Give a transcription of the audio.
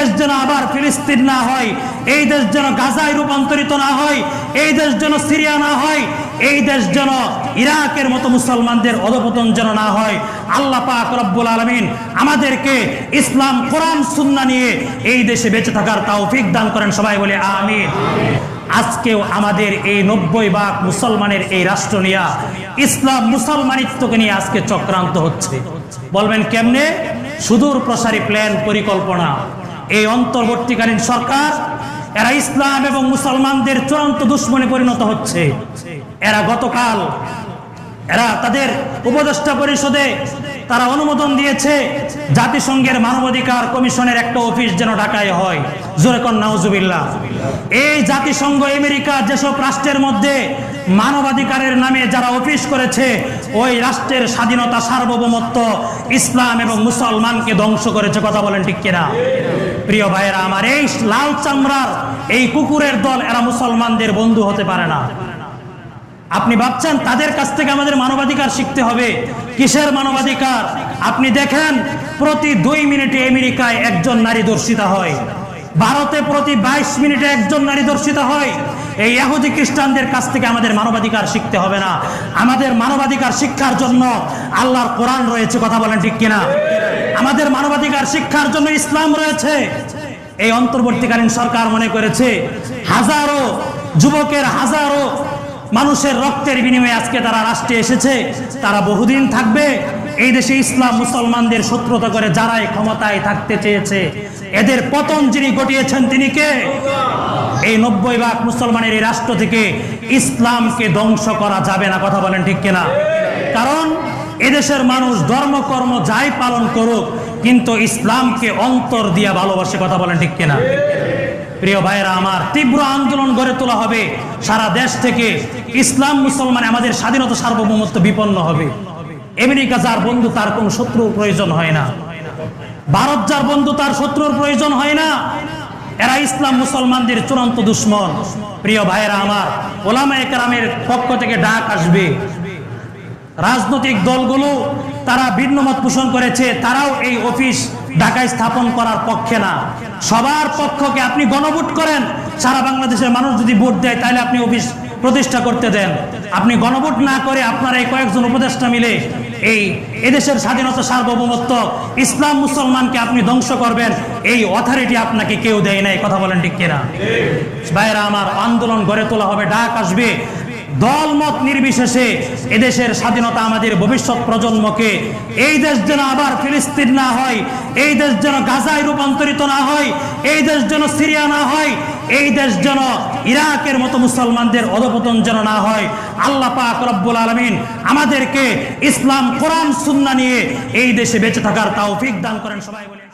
দেশ যেন আবার ফিলিস্তিন না হয়, এই দেশ যেন গাজায় রূপান্তরিত না হয়, এই দেশ যেন সিরিয়া না হয়, এই দেশ যেন ইরাকের মতো মুসলমানদের অধপতন যেন না হয়। আল্লাহ পাক রব্বুল আলমিন আমাদেরকে ইসলাম, কোরআন সুন্না নিয়ে এই দেশে বেঁচে থাকার তৌফিক দান করেন। সবাই বলে আমিন। আজকেও আমাদের এই নব্বই ভাগ মুসলমানের এই রাষ্ট্র নিয়ে ইসলাম মুসলমানিত্বকে নিয়ে আজকে চক্রান্ত হচ্ছে। বলবেন কেমনে? সুদূর প্রসারী প্ল্যান পরিকল্পনা। এই অন্তর্বর্তীকালীন সরকার, এরা ইসলাম এবং মুসলমানদের চূড়ান্ত দুশ্মনে পরিণত হচ্ছে। এরা গতকাল, এরা তাদের উপদেষ্টা পরিষদে তারা অনুমোদন দিয়েছে, জাতিসংঘের মানবাধিকার কমিশনের একটা অফিস যেন ঢাকায় হয়। জোরেকন নাউজুবিল্লাহ। এই জাতিসংঘ আমেরিকা যেসব রাষ্ট্রের মধ্যে মানবাধিকারের নামে যারা অফিস করেছে, ওই রাষ্ট্রের স্বাধীনতা সার্বভৌমত্ব ইসলাম এবং মুসলমানকে ধ্বংস করেছে, কথা বলেন ঠিক কিনা? প্রিয় ভাইয়েরা, আমার এই লাল চামড়ার এই কুকুরের দল, এরা মুসলমানদের বন্ধু হতে পারে না। আপনি ভাবছেন, তাদের কাছ থেকে আমাদের মানবাধিকার শিখতে হবে? কিসের মানবাধিকার? আপনি দেখেন, প্রতি দুই মিনিটে আমেরিকায় একজন নারী দর্শিতা হয়। ভারতে প্রতি বাইশ মিনিটে একজন নারী দর্শিতা হয়। এই ইহুদি খ্রিস্টানদের কাছ থেকে আমাদের মানবাধিকার শিখতে হবে না। আমাদের মানবাধিকার শিক্ষার জন্য আল্লাহর কোরআন রয়েছে, কথা বলেন ঠিক কিনা? আমাদের মানবাধিকার শিক্ষার জন্য ইসলাম রয়েছে। এই অন্তর্বর্তীকালীন সরকার মনে করেছে, হাজারো যুবকের হাজারো মানুষের রক্তের বিনিময়ে আজকে তারা রাষ্ট্রে এসেছে, তারা বহুদিন থাকবে। এই দেশে ইসলাম মুসলমানদের শত্রুতা করে যারাই ক্ষমতায় থাকতে চেয়েছে, এদের পতন যিনি ঘটিয়েছেন তিনি কে? এই নব্বই ভাগ মুসলমানের এই রাষ্ট্র থেকে ইসলামকে ধ্বংস করা যাবে না, কথা বলেন ঠিক কিনা? কারণ এদেশের মানুষ ধর্মকর্ম যাই পালন করুক, কিন্তু ইসলামকে অন্তর দিয়া ভালোবাসে কথা বলেন ঠিক কিনা? প্রিয় ভাইয়েরা আমার, তীব্র আন্দোলন গড়ে তোলা হবে। সারা দেশ থেকে ইসলাম মুসলমান আমাদের স্বাধীনতা সার্বভৌমত্ব বিপন্ন হবে। আমেরিকা যার বন্ধু, তার কোন শত্রুর প্রয়োজন হয় না। ভারত যার বন্ধু, তার শত্রুর প্রয়োজন হয় না। এরা ইসলাম মুসলমানদের চূড়ান্ত দুশ্মন। প্রিয় ভাইয়েরা আমার ওলামা একরামের পক্ষ থেকে ডাক আসবে। রাজনৈতিক দলগুলো তারা ভিন্নমত পোষণ করেছে, তারাও এই অফিস ঢাকায় স্থাপন করার পক্ষে না। সবার পক্ষকে আপনি গণভোট করেন, সারা বাংলাদেশের মানুষ যদি ভোট দেয়, তাহলে আপনি অফিস প্রতিষ্ঠা করতে দেন। আপনি গণভোট না করে আপনার এই কয়েকজন উপদেষ্টা মিলে এই এদেশের স্বাধীনতা সার্বভৌমত্ব, ইসলাম মুসলমানকে আপনি ধ্বংস করবেন, এই অথরিটি আপনাকে কেউ দেয় নাই, কথা বলেন ঠিক কিনা? ভাইরা, আমার আন্দোলন গড়ে তোলা হবে, ডাক আসবে। দলমত নির্বিশেষে এদেশের স্বাধীনতা আমাদের ভবিষ্যৎ প্রজন্মকে, এই দেশ যেন আবার ফিলিস্তিন না হয়, এই দেশ যেন গাজায় রূপান্তরিত না হয়, এই দেশ যেন সিরিয়া না হয়, এই দেশ যেন ইরাকের মতো মুসলমানদের অধপতন যেন না হয়। আল্লাহ পাক রব্বুল আলমিন আমাদেরকে ইসলাম, কোরআন, সুন্না নিয়ে এই দেশে বেঁচে থাকার তৌফিক দান করেন সবাই বলে।